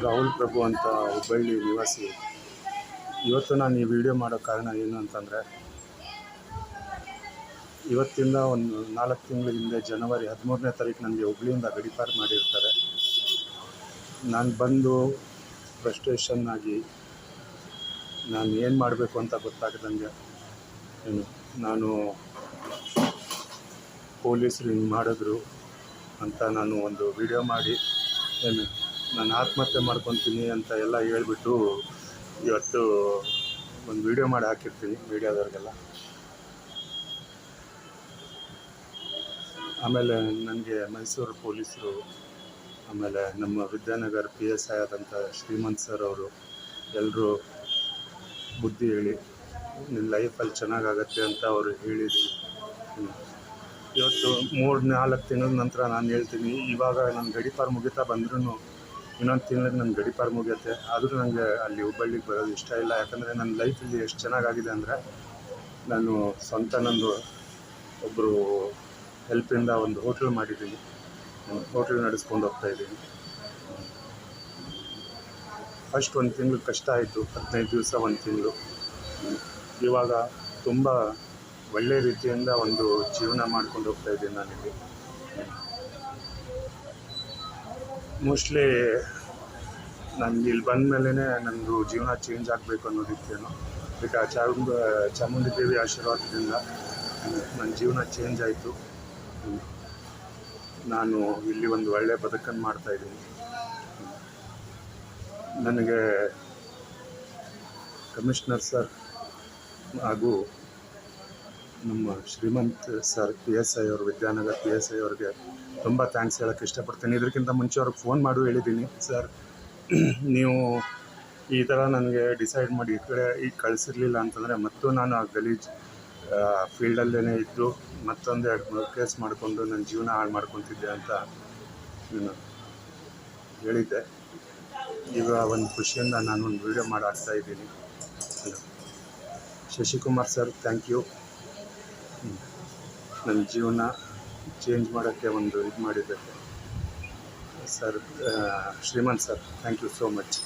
ರಾಹುಲ್ ಪ್ರಭು ಅಂತ ಹುಬ್ಬಳ್ಳಿ ನಿವಾಸಿ. ಇವತ್ತು ನಾನು ಈ ವಿಡಿಯೋ ಮಾಡೋ ಕಾರಣ ಏನು ಅಂತಂದರೆ, ಇವತ್ತಿಂದ ಒಂದು ನಾಲ್ಕು ತಿಂಗಳ ಹಿಂದೆ ಜನವರಿ ಹದಿಮೂರನೇ ತಾರೀಕು ನನಗೆ ಹುಬ್ಳಿಯಿಂದ ಗಡಿಪಾರು ಮಾಡಿರ್ತಾರೆ. ನಾನು ಬಂದು ಫ್ರಸ್ಟ್ರೇಷನ್ ಆಗಿ ನಾನು ಏನು ಮಾಡಬೇಕು ಅಂತ ಗೊತ್ತಾಗದಂಗೆ ಏನು, ನಾನು ಪೊಲೀಸರು ಹಿಂಗೆ ಮಾಡಿದ್ರು ಅಂತ ನಾನು ಒಂದು ವಿಡಿಯೋ ಮಾಡಿ, ಏನು ನಾನು ಆತ್ಮಹತ್ಯೆ ಮಾಡ್ಕೊತೀನಿ ಅಂತ ಎಲ್ಲ ಹೇಳಿಬಿಟ್ಟು ಇವತ್ತು ಒಂದು ವಿಡಿಯೋ ಮಾಡಿ ಹಾಕಿರ್ತೀನಿ ಮೀಡಿಯಾದವ್ರಿಗೆಲ್ಲ ಆಮೇಲೆ ನನಗೆ ಮೈಸೂರು ಪೊಲೀಸರು, ಆಮೇಲೆ ನಮ್ಮ ವಿದ್ಯಾನಗರ್ ಪಿ ಎಸ್ ಐ ಆದಂಥ ಶ್ರೀಮಂತ್ ಸರ್ ಅವರು ಎಲ್ಲರೂ ಬುದ್ಧಿ ಹೇಳಿ, ನಿನ್ನ ಲೈಫಲ್ಲಿ ಚೆನ್ನಾಗಾಗತ್ತೆ ಅಂತ ಅವರು ಹೇಳಿದ್ರು. ಇವತ್ತು ಮೂರು ನಾಲ್ಕು ತಿಂಗಳ ನಂತರ ನಾನು ಹೇಳ್ತೀನಿ, ಇವಾಗ ನನ್ನ ಗಡಿಪಾರು ಮುಗಿತಾ ಬಂದ್ರೂ ಇನ್ನೊಂದು ತಿಂಗಳಿಗೆ ನನ್ನ ಗಡಿಪಾರು ಮುಗಿಯುತ್ತೆ. ಆದರೂ ನನಗೆ ಅಲ್ಲಿ ಹುಬ್ಬಳ್ಳಿಗೆ ಬರೋದು ಇಷ್ಟ ಇಲ್ಲ. ಯಾಕಂದರೆ ನನ್ನ ಲೈಫಲ್ಲಿ ಎಷ್ಟು ಚೆನ್ನಾಗಾಗಿದೆ ಅಂದರೆ ನಾನು ಸ್ವಂತ ನಂದು ಒಬ್ಬರು ಹೆಲ್ಪಿಂದ ಒಂದು ಹೋಟ್ಲ್ ಮಾಡಿದ್ದೀನಿ ಹೋಟೆಲ್ ನಡೆಸ್ಕೊಂಡು ಹೋಗ್ತಾ ಇದ್ದೀನಿ. ಫಸ್ಟ್ ಒಂದು ತಿಂಗಳು ಕಷ್ಟ ಆಯಿತು. ಹದಿನೈದು ದಿವಸ ಒಂದು ತಿಂಗಳು. ಇವಾಗ ತುಂಬ ಒಳ್ಳೆ ರೀತಿಯಿಂದ ಒಂದು ಜೀವನ ಮಾಡ್ಕೊಂಡು ಹೋಗ್ತಾ ಇದ್ದೀನಿ ನಾನಿಲ್ಲಿ. ಮೋಸ್ಟ್ಲಿ ನನಗೆ ಇಲ್ಲಿ ಬಂದ ಮೇಲೇ ನನ್ನದು ಜೀವನ ಚೇಂಜ್ ಆಗಬೇಕು ಅನ್ನೋದಿತ್ತೇನೋ ಈಗ ಚಾಮುಂಡ ಚಾಮುಂಡಿ ದೇವಿ ಆಶೀರ್ವಾದದಿಂದ ನನ್ನ ಜೀವನ ಚೇಂಜ್ ಆಯಿತು. ನಾನು ಇಲ್ಲಿ ಒಂದು ಒಳ್ಳೆಯ ಬದುಕನ್ನು ಮಾಡ್ತಾಯಿದ್ದೀನಿ ನನಗೆ ಕಮಿಷನರ್ ಸರ್ ಹಾಗೂ ನಮ್ಮ Shrimant sir P S I ಅವರು, ವಿದ್ಯಾನಗರ್ ಪಿ ಎಸ್ ಐ ಅವ್ರಿಗೆ ತುಂಬ ಥ್ಯಾಂಕ್ಸ್ ಹೇಳೋಕ್ಕೆ ಇಷ್ಟಪಡ್ತೀನಿ. ಇದಕ್ಕಿಂತ ಮುಂಚೆ ಅವ್ರಿಗೆ ಫೋನ್ ಮಾಡು ಹೇಳಿದ್ದೀನಿ. ಸರ್ ನೀವು ಈ ಥರ ನನಗೆ ಡಿಸೈಡ್ ಮಾಡಿ, ಈ ಕಡೆ ಈಗ ಕಳಿಸಿರ್ಲಿಲ್ಲ ಅಂತಂದರೆ ಮತ್ತು ನಾನು ಆ ಗಲೀಜ್ ಫೀಲ್ಡಲ್ಲೇ ಇದ್ದು ಮತ್ತೊಂದು ಎರಡು ಮೂರು ಕೇಸ್ ಮಾಡಿಕೊಂಡು ನನ್ನ ಜೀವನ ಹಾಳು ಮಾಡ್ಕೊತಿದ್ದೆ ಅಂತ ನಾನು ಹೇಳಿದ್ದೆ. ಈಗ ಒಂದು ಖುಷಿಯಿಂದ ನಾನು ಒಂದು ವೀಡಿಯೋ ಮಾಡಿ ಹಾಕ್ತಾ ಇದ್ದೀನಿ ಶಶಿಕುಮಾರ್ ಸರ್ ಥ್ಯಾಂಕ್ ಯು ನನ್ನ ಜೀವನ ಚೇಂಜ್ ಮಾಡೋಕ್ಕೆ ಒಂದು ಇದು ಮಾಡಿದ್ದಕ್ಕೆ. Sir Shrimant sir thank you so much